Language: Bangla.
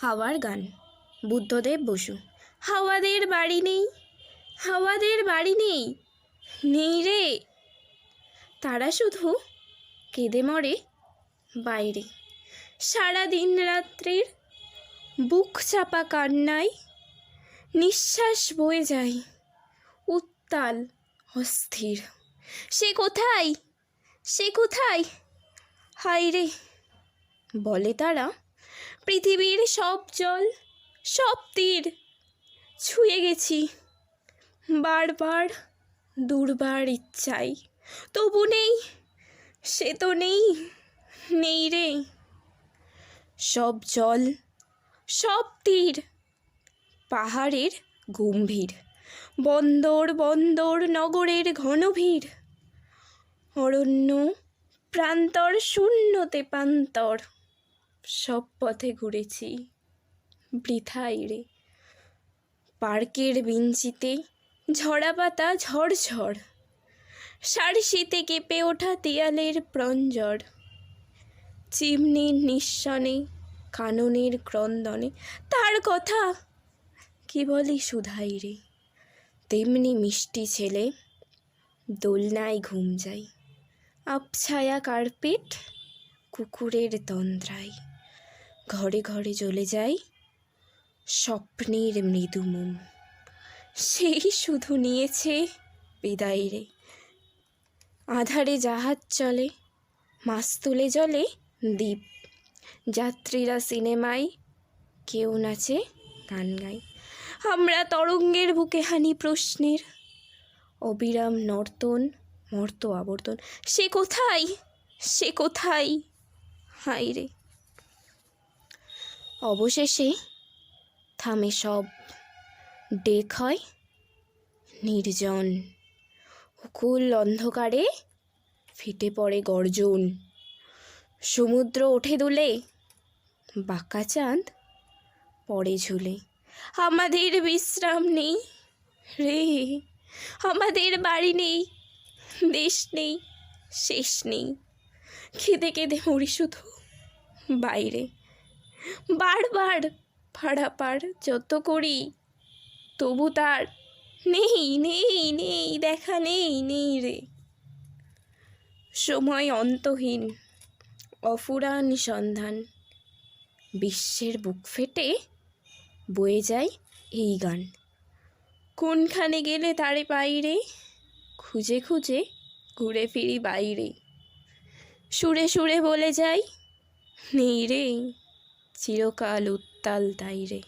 হাওয়ার গান। বুদ্ধদেব বসু, হাওয়াদের বাড়ি নেই, হাওয়াদের বাড়ি নেই নেই রে। তারা শুধু কেঁদে মরে বাইরে। সারা দিন রাত্রির বুক চাপা কান্নায় নিঃশ্বাস বয়ে যায় উত্তাল অস্থির। সে কোথায়? সে কোথায়? হায় রে বলে তারা পৃথিবীর সব জল, সব তীর ছুঁয়ে গেছি। বারবার দুর্বার ইচ্ছাই। তবু নেই, সে তো নেই নেই রে। সব জল, সব তীর পাহাড়ের গম্ভীর, বন্দর বন্দর, নগরের ঘন ভিড় অরণ্য প্রান্তর শূন্যতে প্রান্তর সব পথে ঘুরেছি। বৃথাই রে পার্কের বিঞ্চিতে ঝরা পাতা ঝড়ঝড় সারশিতে কেঁপে ওঠা দেয়ালের প্রঞ্জর। চিমনির নিঃসনে, কাননের ক্রন্দনে। তার কথা কি বলি সুধাই রে তেমনি মিষ্টি ছেলে, দোলনায় ঘুম যায়। আপছায়া কার্পেট কুকুরের তন্দ্রায়। ঘরে ঘরে জ্বলে যায় স্বপ্নের মৃদু মোম সেই শুধু নিয়েছে বিদায় রে। আধারে জাহাজ চলে, মাছ তুলে জলে দ্বীপ। যাত্রীরা সিনেমায়, কেউ নাচে গান গায়। আমরা তরঙ্গের বুকে হানি প্রশ্নের। অবিরাম নর্তন, মর্ত আবর্তন। সে কোথায়? সে কোথায়? হাই রে। অবশেষে থামে সব ডেক হয় নির্জন। উকুল অন্ধকারে ফেটে পড়ে গর্জন। সমুদ্র ওঠে দুলে, বাঁকা চাঁদ পড়ে ঝুলে। আমাদের বিশ্রাম নেই রে, আমাদের বাড়ি নেই, দেশ নেই, শেষ নেই। খেদে কেঁদে মরি শুধু বাইরে। বারবার পাড়াপাড় যত করি, তবু তার নেই নেই নেই, দেখা নেই নেই রে। সময় অন্তহীন অফুরান সন্ধান বিশ্বের বুক ফেটে বয়ে যায় এই গান। কোনখানে গেলে তারে বাইরে খুঁজে খুঁজে ঘুরে ফিরি বাইরে। সুরে সুরে বলে যাই, নেই রে। চিরকাল উত্তাল তাই রে